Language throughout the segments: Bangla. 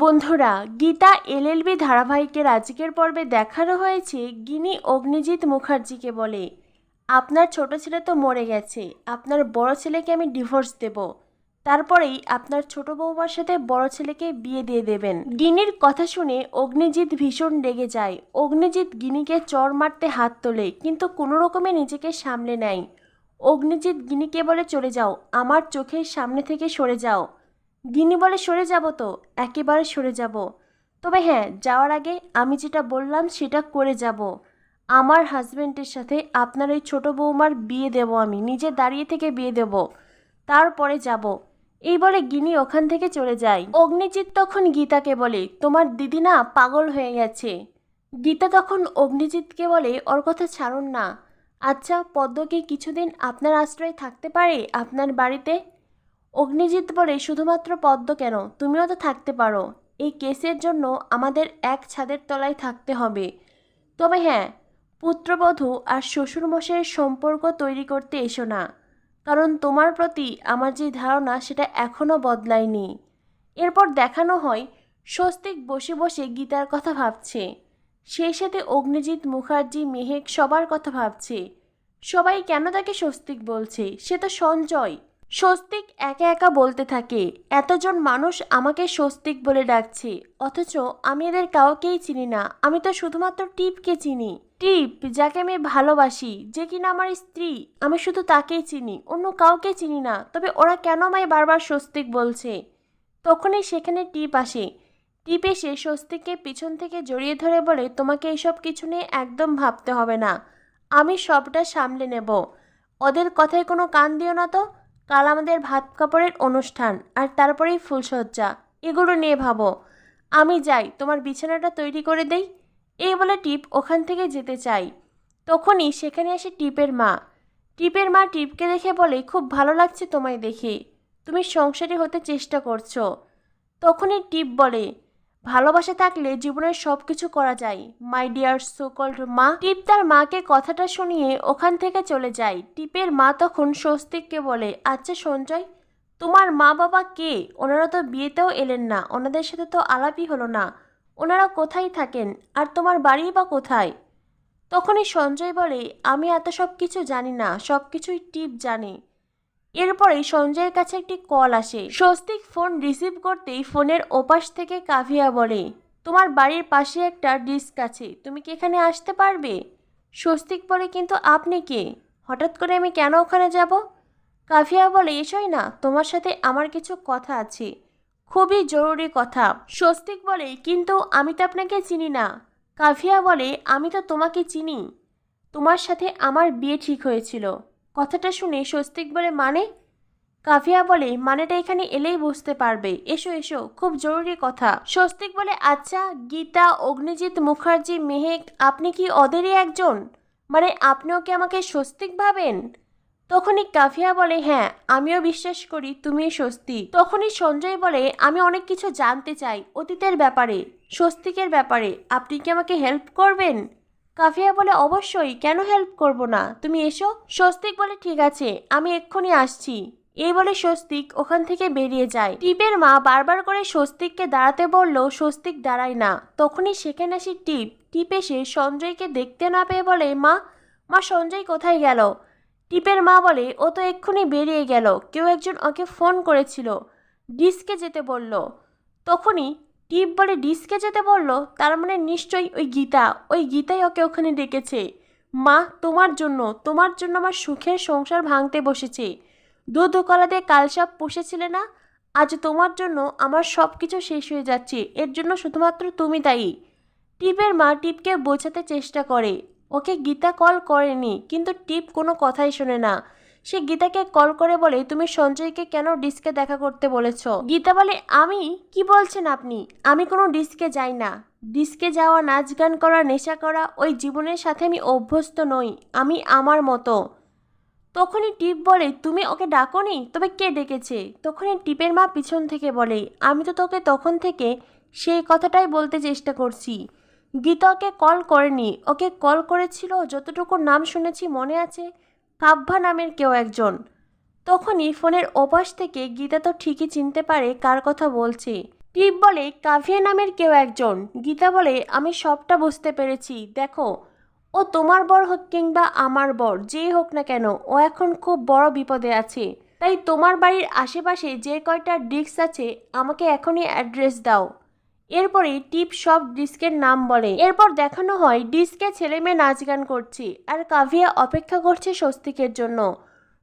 বন্ধুরা, গীতা এলএলবি ধারাবাহিকের আজকের পর্বে দেখানো হয়েছে গিনি অগ্নিজিৎ মুখার্জিকে বলে। আপনার ছোট ছেলে তো মরে গেছে, আপনার বড় ছেলেকে আমি ডিভোর্স দেব। তারপরেই আপনার ছোট বৌমার সাথে বড় ছেলেকে বিয়ে দিয়ে দেবেন। গিনির কথা শুনে অগ্নিজিৎ ভীষণ রেগে যায়। অগ্নিজিৎ গিনিকে চর মারতে হাত তোলে, কিন্তু কোনো রকমে নিজেকে সামলে নেয়। অগ্নিজিৎ গিনিকে বলে, চলে যাও, আমার চোখের সামনে থেকে সরে যাও। গিনি বলে, সরে যাব তো? একেবারে সরে যাব। তবে হ্যাঁ যাওয়ার আগে আমি যেটা বললাম সেটা করে যাব। আমার হাজবেন্ডের সাথে আপনার এই ছোটো বৌমার বিয়ে দেব আমি, নিজে দাঁড়িয়ে থেকে বিয়ে দেব। তারপরে যাব। এই বলে গিনি ওখান থেকে চলে যায়। অগ্নিজিৎ তখন গীতাকে বলে, তোমার দিদি না পাগল হয়ে গেছে। গীতা তখন অগ্নিজিৎকে বলে, ওর কথা ছাড়ুন না। আচ্ছা পদ্ম কি কিছুদিন আপনার আশ্রয়ে থাকতে পারে আপনার বাড়িতে? অগ্নিজিৎ বলে, শুধুমাত্র পদ্ম কেন? তুমিও তো থাকতে পারো। এই কেসের জন্য আমাদের এক ছাদের তলায় থাকতে হবে। তবে হ্যাঁ পুত্রবধূ আর শ্বশুরমশাইয়ের সম্পর্ক তৈরি করতে এসো না, কারণ তোমার প্রতি আমার যে ধারণা, সেটা এখনও বদলায়নি। এরপর দেখানো হয়, স্বস্তিক বসে বসে গীতার কথা ভাবছে। সেই সাথে অগ্নিজিৎ, মুখার্জি, মেহেক সবার কথা ভাবছে। সবাই কেন তাকে স্বস্তিক বলছে? সে তো সঞ্জয়। স্বস্তিক একা একা বলতে থাকে। এতজন মানুষ আমাকে স্বস্তিক বলে ডাকছে। অথচ আমি এদের কাউকেই চিনি না। আমি তো শুধুমাত্র টিপকে চিনি। টিপ, যাকে আমি ভালোবাসি, যে কিনা আমার স্ত্রী, আমি শুধু তাকেই চিনি, অন্য কাউকে চিনি না। তবে ওরা কেন আমায় বারবার স্বস্তিক বলছে? তখনই সেখানে টিপ আসে। টিপ এসে স্বস্তিককে পিছন থেকে জড়িয়ে ধরে বলে, তোমাকে এইসব কিছু নিয়ে একদম ভাবতে হবে না। আমি সবটা সামলে নেব। ওদের কথায় কোনো কান দিও না তো। কাল আমাদের ভাত কাপড়ের অনুষ্ঠান, আর তারপরেই ফুলসজ্জা এগুলো নিয়ে ভাবো। আমি যাই, তোমার বিছানাটা তৈরি করে দেই। এই বলে টিপ ওখান থেকে যেতে চাই। তখনই সেখানে আসে টিপের মা। টিপের মা টিপকে দেখে বলে, খুব ভালো লাগছে তোমায় দেখে। তুমি সংসারী হতে চেষ্টা করছ। তখনই টিপ বলে ভালোবাসা থাকলে জীবনের সব কিছু করা যায়। মাই ডিয়ার সোকল্ড মা, টিপ তার মাকে কথাটা শুনিয়ে ওখান থেকে চলে যায়। টিপের মা তখন স্বস্তিককে বলে আচ্ছা সঞ্জয়, তোমার মা বাবা কে? ওনারা তো বিয়েতেও এলেন না, ওনাদের সাথে তো আলাপই হলো না। ওনারা কোথায় থাকেন? আর তোমার বাড়ি বা কোথায়? তখনই সঞ্জয় বলে, আমি এত সব কিছু জানি না সব কিছুই টিপ জানে। এরপরেই সঞ্জয়ের কাছে একটি কল আসে। স্বস্তিক ফোন রিসিভ করতেই ফোনের ওপাশ থেকে কাভিয়া বলে, তোমার বাড়ির পাশে একটা ডিস্ক আছে, তুমি কি এখানে আসতে পারবে? স্বস্তিক বলে, কিন্তু আপনি কে? হঠাৎ করে আমি কেন ওখানে যাব? কাভিয়া বলে, এসই না, তোমার সাথে আমার কিছু কথা আছে। খুবই জরুরি কথা। স্বস্তিক বলে, কিন্তু আমি তো আপনাকে চিনি না। কাভিয়া বলে, আমি তো তোমাকে চিনি। তোমার সাথে আমার বিয়ে ঠিক হয়েছিল। কথাটা শুনে স্বস্তিক বলে মানে? কাভিয়া বলে, মানেটা এখানে এলেই বুঝতে পারবে। এসো এসো, খুব জরুরি কথা। স্বস্তিক বলে আচ্ছা গীতা, অগ্নিজিৎ মুখার্জি, মেহেক, আপনি কি ওদেরই একজন? মানে আপনিও কি আমাকে স্বস্তিক ভাবেন? তখনই কাফিয়া বলে হ্যাঁ আমিও বিশ্বাস করি তুমি স্বস্তি। তখনই সঞ্জয় বলে, আমি অনেক কিছু জানতে চাই অতীতের ব্যাপারে, স্বস্তিকের ব্যাপারে। আপনি কি আমাকে হেল্প করবেন? কাফিয়া বলে, অবশ্যই, কেন হেল্প করব না? তুমি এসো। স্বস্তিক বলে, ঠিক আছে, আমি এক্ষুনি আসছি। এই বলে স্বস্তিক ওখান থেকে বেরিয়ে যায়। টিপের মা বারবার করে স্বস্তিককে দাঁড়াতে বললেও স্বস্তিক দাঁড়ায় না। তখনই সেখানে আসি টিপ। টিপ এসে সঞ্জয়কে দেখতে না পেয়ে বলে, মা মা, সঞ্জয় কোথায় গেল? টিপের মা বলে, ও তো এক্ষুনি বেরিয়ে গেল। কেউ একজন ওকে ফোন করেছিল। ডিস্কে যেতে বলল। তখনই টিপ বলে ডিস্কে যেতে বলল, তার মানে নিশ্চয়ই ওই গীতা, ওই গীতাই ওকে ওখানে ডেকেছে। মা, তোমার জন্য তোমার জন্য আমার সুখের সংসার ভাঙতে বসেছে। দুধ কলা দিয়ে কালসাপ পুষেছিলে না? আজ তোমার জন্য আমার সব কিছু শেষ হয়ে যাচ্ছে, এর জন্য শুধুমাত্র তুমি দায়ী। টিপের মা টিপকে বোঝাতে চেষ্টা করে। ওকে গীতা কল করেনি, কিন্তু টিপ কোনো কথাই শোনে না। সে গীতাকে কল করে বলে, তুমি সঞ্জয়কে কেন ডিস্কে দেখা করতে বলেছ? গীতা বলে, আমি? কি বলছেন আপনি? আমি কোনো ডিস্কে যাই না। ডিস্কে যাওয়া, নাচ গান করা, নেশা করা, ওই জীবনের সাথে আমি অভ্যস্ত নই। আমি আমার মতো। তখনই টিপ বলে, তুমি ওকে ডাকোনি? তবে কে ডেকেছে? তখনই টিপের মা পিছন থেকে বলে, আমি তো তোকে তখন থেকে সেই কথাটাই বলতে চেষ্টা করছি। গীতা ওকে কল করেনি। ওকে কল করেছিল, যতটুকু নাম শুনেছি মনে আছে কাব্যা নামের কেউ একজন। তখনই ফোনের ওপাশ থেকে গীতা তো ঠিকই চিনতে পারে কার কথা বলছে। টিপ বলে, কাভিয়া নামের কেউ একজন। গীতা বলে, আমি সবটা বুঝতে পেরেছি, দেখো। ও তোমার বর হোক কিংবা আমার বর, যেই হোক না কেন, ও এখন খুব বড় বিপদে আছে। তাই তোমার বাড়ির আশেপাশে যে কয়টা ডিস্ক আছে, আমাকে এখনই অ্যাড্রেস দাও। এরপরে টিপ সব ডিস্কের নাম বলে। এরপর দেখানো হয় ডিস্কে ছেলে মেয়ে নাচ গান করছে আর কাভিয়া অপেক্ষা করছে স্বস্তিকের জন্য।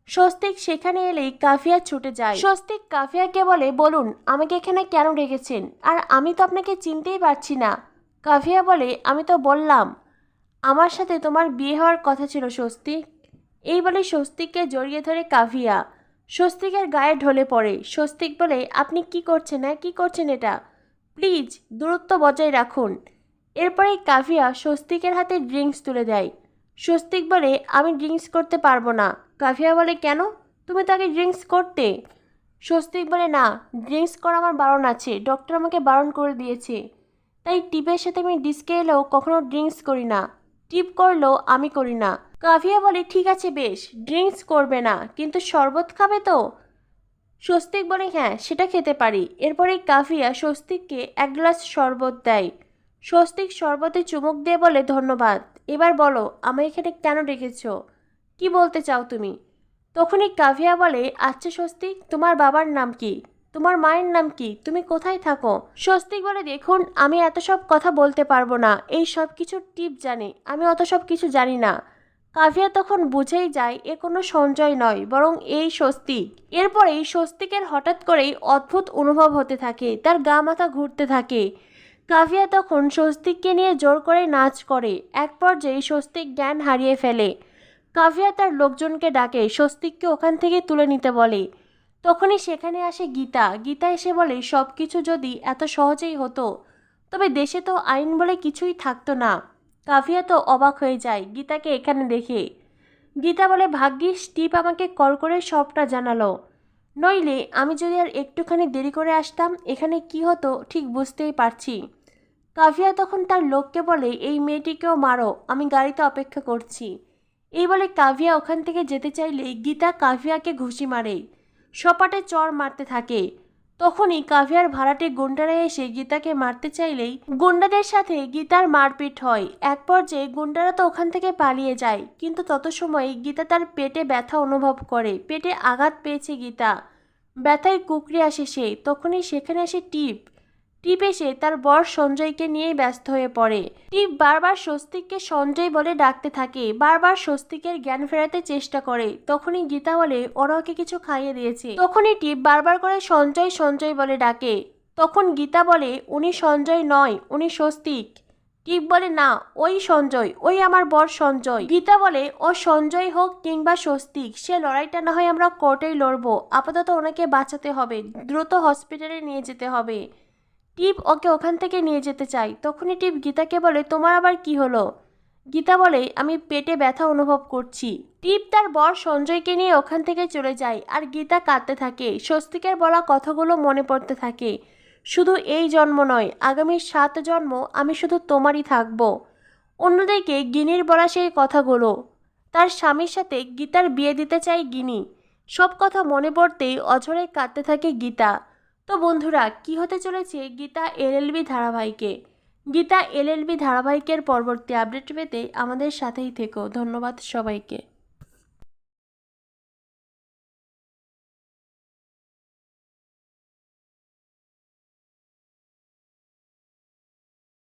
স্বস্তিক সেখানে এলেই কাফিয়া ছুটে যায়। স্বস্তিক কাফিয়াকে বলে, বলুন, আমাকে এখানে কেন রেখেছেন? আর আমি তো আপনাকে চিনতেই পারছি না। কাফিয়া বলে, আমি তো বললাম, আমার সাথে তোমার বিয়ে হওয়ার কথা ছিল স্বস্তিক। এই বলে স্বস্তিককে জড়িয়ে ধরে কাভিয়া। স্বস্তিকের গায়ে ঢলে পড়ে। স্বস্তিক বলে, আপনি কি করছেন হ্যাঁ? কি করছেন এটা? প্লিজ দূরত্ব বজায় রাখুন। এরপরে কাভিয়া স্বস্তিকের হাতে ড্রিঙ্কস তুলে দেয়। স্বস্তিক বলে, আমি ড্রিঙ্কস করতে পারব না। কাভিয়া বলে, কেন? তুমি তাকে ড্রিঙ্কস করতে। স্বস্তিক বলে, না, ড্রিঙ্কস করা আমার বারণ আছে। ডক্টর আমাকে বারণ করে দিয়েছে। তাই টিপের সাথে আমি ডিস্কে এলেও কখনো ড্রিঙ্কস করি না। টিপ করলেও আমি করি না। কাভিয়া বলে, ঠিক আছে বেশ, ড্রিঙ্কস করবে না, কিন্তু শরবত খাবে তো? স্বস্তিক বলে হ্যাঁ সেটা খেতে পারি। এরপরে কাফিয়া স্বস্তিককে এক গ্লাস শরবত দেয়। স্বস্তিক শরবতে চুমুক দিয়ে বলে, ধন্যবাদ। এবার বলো, আমায় এখানে কেন ডেকেছ? কি বলতে চাও তুমি? তখনই কাভিয়া বলে আচ্ছা স্বস্তিক, তোমার বাবার নাম কি? তোমার মায়ের নাম কি? তুমি কোথায় থাকো? স্বস্তিক বলে, দেখুন, আমি এত সব কথা বলতে পারব না। এই সব কিছুর টিপ জানি। আমি অত সব কিছু জানি না। কাভিয়া তখন বুঝেই যায়, এ কোনো সঞ্চয় নয়, বরং এই স্বস্তিক এরপরেই স্বস্তিকের হঠাৎ করেই অদ্ভুত অনুভব হতে থাকে, তার গা মাথা ঘুরতে থাকে। কাভিয়া তখন স্বস্তিককে নিয়ে জোর করে নাচ করে, এক পর্যায়ে স্বস্তিক জ্ঞান হারিয়ে ফেলে। কাভিয়া তার লোকজনকে ডাকে, স্বস্তিককে ওখান থেকে তুলে নিতে বলে। তখনই সেখানে আসে গীতা। গীতা এসে বলে সব কিছু যদি এত সহজেই হতো, তবে দেশে তো আইন বলে কিছুই থাকতো না। কাভিয়া তো অবাক হয়ে যায়, গীতাকে এখানে দেখে। গীতা বলে, ভাগ্যিস, টিপ আমাকে কল করে সবটা জানালো। নইলে আমি যদি আর একটুখানি দেরি করে আসতাম, এখানে কি হতো ঠিক বুঝতেই পারছি। কাভিয়া তখন তার লোককে বলে, এই মেয়েটিকেও মারো, আমি গাড়িতে অপেক্ষা করছি। এই বলে কাভিয়া ওখান থেকে যেতে চাইলে গীতা কাভিয়াকে ঘুষি মারে। সপাটে চর মারতে থাকে। তখনই কাভিয়ার ভাড়াটে গুন্ডারা এসে গীতাকে মারতে চাইলেই গুন্ডাদের সাথে গীতার মারপিট হয়। এক পর্যায়ে গুন্ডারা তো ওখান থেকে পালিয়ে যায়, কিন্তু তত সময় গীতা তার পেটে ব্যথা অনুভব করে, পেটে আঘাত পেয়েছে গীতা। ব্যথায় কুকড়ে আসে সে, তখনই সেখানে আসে টিপ। টিপ এসে তার বর সঞ্জয়কে নিয়েই ব্যস্ত হয়ে পড়ে। টিপ বারবার স্বস্তিককে সঞ্জয় বলে ডাকতে থাকে, বারবার স্বস্তিকের জ্ঞান ফেরাতে চেষ্টা করে। তখনই গীতা বলে, ওরা ওকে কিছু খাইয়ে দিয়েছে। তখনই টিপ বারবার করে সঞ্জয় সঞ্জয় বলে ডাকে। তখন গীতা বলে, উনি সঞ্জয় নয়, উনি স্বস্তিক। টিপ বলে, না, ওই সঞ্জয়, ওই আমার বর সঞ্জয়। গীতা বলে, ও সঞ্জয় হোক কিংবা স্বস্তিক, সে লড়াইটা না হয় আমরা কোর্টেই লড়বো। আপাতত ওনাকে বাঁচাতে হবে, দ্রুত হসপিটালে নিয়ে যেতে হবে। টিপ ওকে ওখান থেকে নিয়ে যেতে চাই। তখনই টিপ গীতাকে বলে, তোমার আবার কি হলো? গীতা বলে, আমি পেটে ব্যথা অনুভব করছি। টিপ তার বর সঞ্জয়কে নিয়ে ওখান থেকে চলে যায় আর গীতা কাঁদতে থাকে। স্বস্তিকের বলা কথাগুলো মনে পড়তে থাকে। শুধু এই জন্ম নয়, আগামী সাত জন্ম আমি শুধু তোমারই থাকব। অন্যদিকে গিনির বলা সেই কথাগুলো। তার স্বামীর সাথে গীতার বিয়ে দিতে চাই গিনি। সব কথা মনে পড়তেই অঝরে কাঁদতে থাকে গীতা। তো বন্ধুরা, কি হতে চলেছে? গীতা এলএলবি ধারাবাহিকে। গীতা এলএলবি ধারাবাহিকের পরবর্তী আপডেট পেতে আমাদের সাথেই থেকো। ধন্যবাদ সবাইকে।